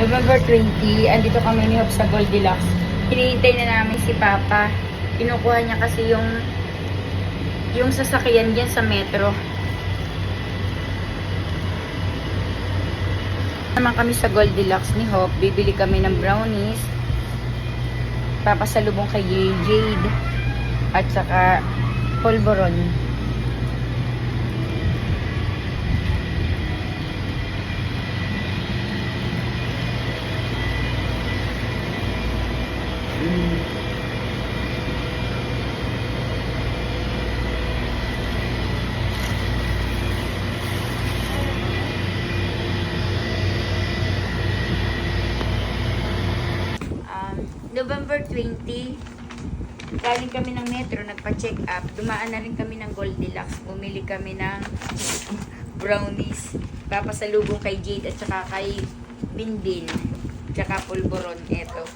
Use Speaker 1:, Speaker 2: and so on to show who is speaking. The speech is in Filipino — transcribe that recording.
Speaker 1: November 20, andito kami ni Hop sa Goldilocks. Hinihintay na namin si Papa. Kinukuha niya kasi yung yung sasakyan dyan sa metro. Naman kami sa Goldilocks ni Hop. Bibili kami ng brownies. Papasalubong kay Jade. At saka polvoron. November 20, galing kami ng metro, nagpa-check up. Dumaan na rin kami ng Goldilocks. Bumili kami ng brownies. Papasalubong kay Jade at saka kay Binbin. Tsaka pulboron. Eto.